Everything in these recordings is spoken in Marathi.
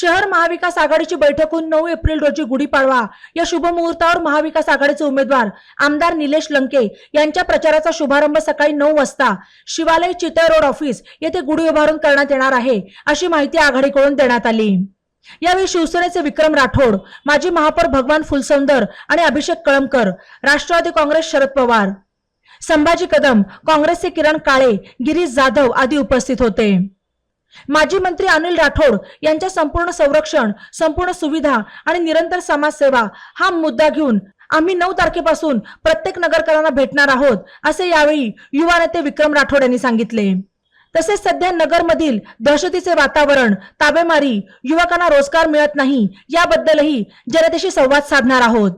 शहर महाविकास आघाडीची बैठक होऊन नऊ एप्रिल रोजी गुढीपाडवा या शुभमुहूर्तावर महाविकास आघाडीचे उमेदवार आमदार निलेश लंके यांच्या प्रचाराचा शुभारंभ सकाळी नऊ वाजता शिवालय चितळ रोड ऑफिस येथे गुढी उभारून करण्यात येणार आहे अशी माहिती आघाडीकडून देण्यात आली. यावेळी शिवसेनेचे विक्रम राठोड माजी महापौर भगवान फुलसौंदर आणि अभिषेक कळमकर राष्ट्रवादी काँग्रेस शरद पवार संभाजी कदम काँग्रेसचे किरण काळे गिरीश जाधव आदी उपस्थित होते. माजी मंत्री अनिल राठोड यांच्या संपूर्ण संरक्षण संपूर्ण सुविधा आणि निरंतर समाजसेवा हा मुद्दा घेऊन आम्ही नऊ तारखेपासून प्रत्येक नगरकरांना भेटणार आहोत असे यावेळी युवा नेते विक्रम राठोड यांनी सांगितले. तसेच सध्या नगरमधील दहशतीचे वातावरण ताबेमारी युवकांना रोजगार मिळत नाही याबद्दलही जनतेशी संवाद साधणार आहोत.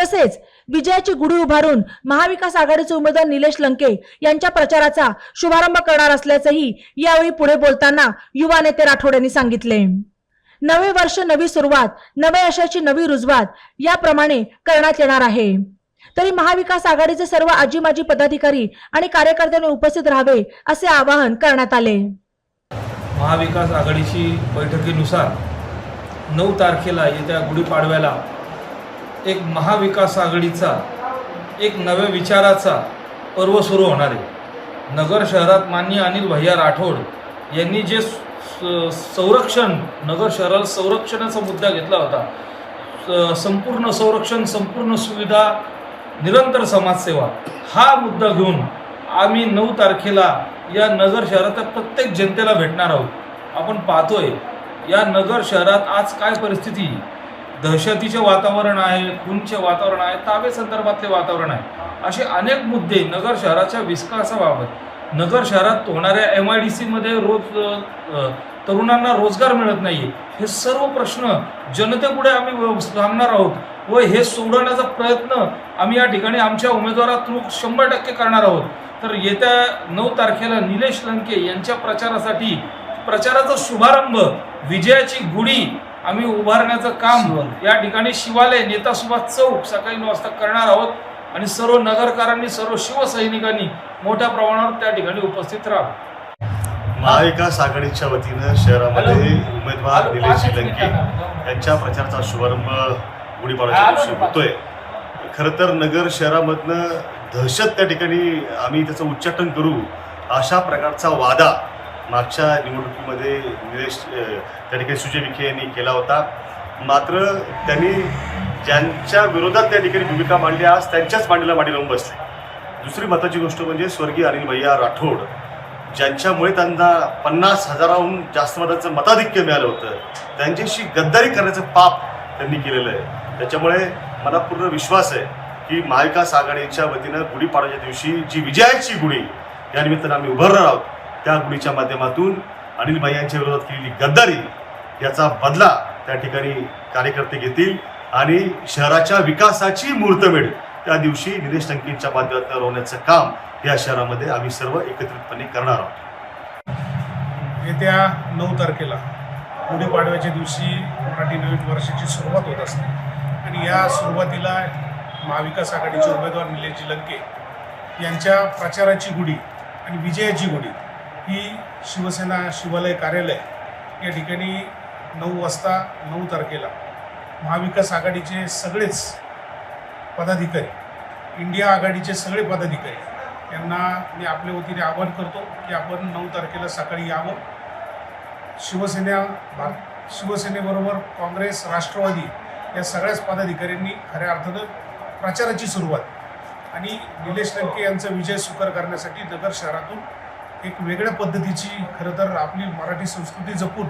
तसेच विजयाची गुढी उभारून महाविकास आघाडीचे उमेदवार निलेश लंके यांच्या प्रचाराचा शुभारंभ करणार असल्याचंही यावेळी पुढे बोलताना युवा नेते राठोड यांनी सांगितले. नवे वर्ष नवी सुरुवात नव्या यशाची नवी रुजवात याप्रमाणे करण्यात येणार आहे. तरी महाविकास आघाडीचे सर्व आजी माजी पदाधिकारी आणि कार्यकर्त्यांनी उपस्थित राहावे असे आवाहन करण्यात आले. महाविकास आघाडीची बैठकीनुसार नऊ तारखेला येत्या गुढीपाडव्याला एक महाविकास आघाडीचा एक नव्या विचाराचा पर्व सुरू होणार आहे. नगर शहरात मान्य अनिल भैया राठोड यांनी जे स- संरक्षण नगर शहराला संरक्षणाचा मुद्दा घेतला होता स- संपूर्ण संरक्षण संपूर्ण सुविधा निरंतर समाजसेवा हा मुद्दा घेऊन आम्ही नऊ तारखेला या नगर शहरातल्या प्रत्येक जनतेला भेटणार आहोत. आपण पाहतोय या नगर शहरात आज काय परिस्थिती? दहशतीचे वातावरण आहे खूनचे वातावरण आहे ताबे संदर्भातले वातावरण आहे. असे अनेक मुद्दे नगर शहराच्या विकासाबाबत नगर शहरात होणाऱ्या एम आय डी सीमध्ये रोज तरुणांना रोजगार मिळत नाही हे सर्व प्रश्न जनतेपुढे आम्ही सांगणार आहोत व हे सोडवण्याचा प्रयत्न आम्ही या ठिकाणी आमच्या उमेदवारा थ्रू शंभर टक्के करणार आहोत. तर येत्या नऊ तारखेला निलेश लंके यांच्या प्रचारासाठी प्रचाराचा शुभारंभ विजयाची गुढी आम्ही उभारण्याचं काम या ठिकाणी शिवालय नेता सुभाष चौक सकाळी नऊ वाजता करणार आहोत. आणि सर्व नगरकारांनी सर्व शिवसैनिकांनी मोठ्या प्रमाणावर त्या ठिकाणी उपस्थित राहावं. महाविकास आघाडीच्या वतीनं शहरामध्ये उमेदवार निलेश लंके यांच्या प्रचाराचा शुभारंभ गुढीपाडव्याच्या दिवशी होतोय. खरं तर नगर शहरामधनं दहशत त्या ठिकाणी आम्ही त्याचं उच्चाटन करू अशा प्रकारचा वादा मागच्या निवडणुकीमध्ये निलेश त्या ठिकाणी सुजय विखे यांनी केला होता. मात्र त्यांनी ज्यांच्या विरोधात त्या ठिकाणी भूमिका मांडली आज त्यांच्याच मांडीला मांडी लावून बसले. दुसरी महत्त्वाची गोष्ट म्हणजे स्वर्गीय अनिल भैया राठोड ज्यांच्यामुळे त्यांना पन्नास हजाराहून जास्त मताचं मताधिक्य मिळालं होतं. त्यांच्याशी गद्दारी करण्याचं पाप त्यांनी केलेलं आहे. त्याच्यामुळे मला पूर्ण विश्वास आहे की महाविकास आघाडीच्या वतीनं गुढीपाडव्याच्या दिवशी जी विजयाची गुढी या निमित्तानं आम्ही उभारणार आहोत. त्या गुढीच्या माध्यमातून अनिल भाई यांच्या विरोधात केलेली गद्दारी याचा बदला त्या ठिकाणी कार्यकर्ते घेतील आणि शहराच्या विकासाची मुहूर्तमेढ त्या दिवशी निलेश टंकींच्या माध्यमातून रोवण्याचं काम या शहरामध्ये आम्ही सर्व एकत्रितपणे करणार आहोत. येत्या नऊ तारखेला गुढीपाडव्याच्या दिवशी मराठी नवीन वर्षाची सुरुवात होत असते. आणि या सुरुवातीला महाविकास आघाडीचे उमेदवार निलेशजी लंके यांच्या प्रचाराची गुढी आणि विजयाची गुढी ही शिवसेना शिवालय कार्यालय या ठिकाणी नऊ वाजता नऊ तारखेला महाविकास आघाडीचे सगळेच पदाधिकारी इंडिया आघाडीचे सगळे पदाधिकारी यांना मी आपल्या वतीने आवाहन करतो की आपण नऊ तारखेला सकाळी यावं. शिवसेना भार शिवसेनेबरोबर काँग्रेस राष्ट्रवादी या सगळ्याच पदाधिकाऱ्यांनी खऱ्या अर्थानं प्रचाराची सुरुवात आणि निलेश लंके यांचा विजय सुकर करण्यासाठी नगर शहरातून एक वेगळ्या पद्धतीची खरं तर आपली मराठी संस्कृती जपून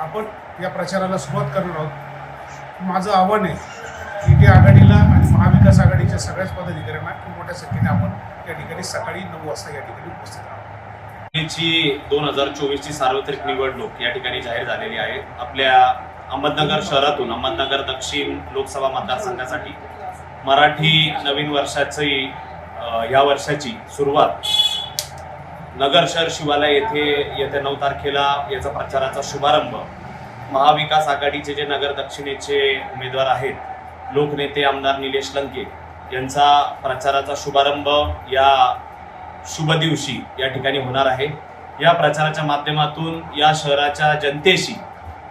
आपण या प्रचाराला सुरुवात करणार आहोत. माझं आव्हान आहे इंडिया आघाडीला आणि महाविकास आघाडीच्या सगळ्याच पदाधिकाऱ्यांना खूप मोठ्या संख्येने आपण या ठिकाणी सकाळी नऊ वाजता या ठिकाणी उपस्थित आहोत. ची दोन हजार चोवीसची सार्वत्रिक निवडणूक या ठिकाणी जाहीर झालेली आहे. आपल्या अहमदनगर शहरातून अहमदनगर दक्षिण लोकसभा मतदारसंघासाठी मराठी नवीन वर्षाची या वर्षाची सुरुवात नगर शहर शिवालय येथे येत्या नऊ तारखेला याचा प्रचाराचा शुभारंभ. महाविकास आघाडीचे जे नगर दक्षिणेचे उमेदवार आहेत लोकनेते आमदार निलेश लंके यांचा प्रचाराचा शुभारंभ या शुभ दिवशी या ठिकाणी होणार आहे. या प्रचाराच्या माध्यमातून या शहराच्या जनतेशी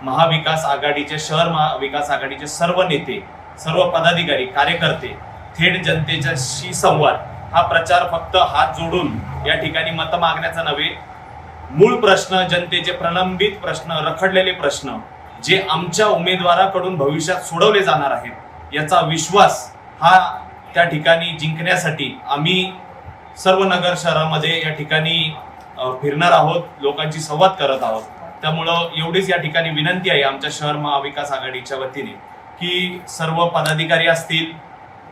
महाविकास आघाडीचे शहर महाविकास आघाडीचे सर्व नेते सर्व पदाधिकारी कार्यकर्ते थेट जनतेच्याशी संवाद हा प्रचार फक्त हात जोडून या ठिकाणी मत मागण्याचा नव्हे मूळ प्रश्न जनतेचे प्रलंबित प्रश्न रखडलेले प्रश्न जे आमच्या उमेदवाराकडून भविष्यात सोडवले जाणार आहेत याचा विश्वास हा त्या ठिकाणी जिंकण्यासाठी आम्ही सर्व नगर शहरामध्ये या ठिकाणी फिरणार आहोत लोकांची संवाद करत आहोत. त्यामुळं एवढीच या ठिकाणी विनंती आहे आमच्या शहर महाविकास आघाडीच्या वतीने की सर्व पदाधिकारी असतील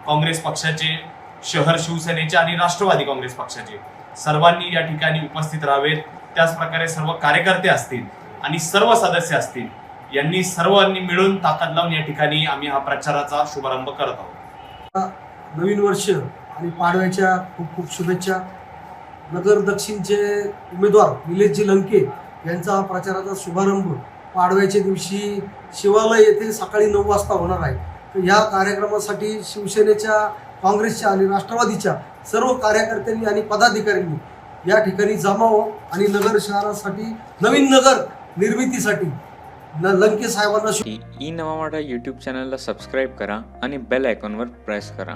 काँग्रेस पक्षाचे शहर शिवसेनेचे आणि राष्ट्रवादी काँग्रेस पक्षाचे. सर्वांनी या ठिकाणी उपस्थित राहावेत. त्याचप्रकारे सर्व कार्यकर्ते असतील आणि सर्व सदस्य असतील यांनी सर्वांनी मिळून ताकद लावून या ठिकाणी आम्ही हा प्रचाराचा शुभारंभ करत आहोत. नवीन वर्ष आणि पाडव्याच्या खूप खूप शुभेच्छा. नगर दक्षिणचे उमेदवार निलेशजी लंके यांचा प्रचाराचा शुभारंभ पाडव्याच्या दिवशी शिवालय येथे सकाळी नऊ वाजता होणार आहे. तर ह्या कार्यक्रमासाठी शिवसेनेच्या काँग्रेसच्या आणि राष्ट्रवादीच्या सर्व कार्यकर्त्यांनी आणि पदाधिकाऱ्यांनी या ठिकाणी जमावं आणि नगर शहरासाठी नवीन नगर निर्मितीसाठी न लंके साहेबांना ई नवा मराठा यूट्यूब चॅनलला सबस्क्राईब करा आणि बेल आयकॉनवर प्रेस करा.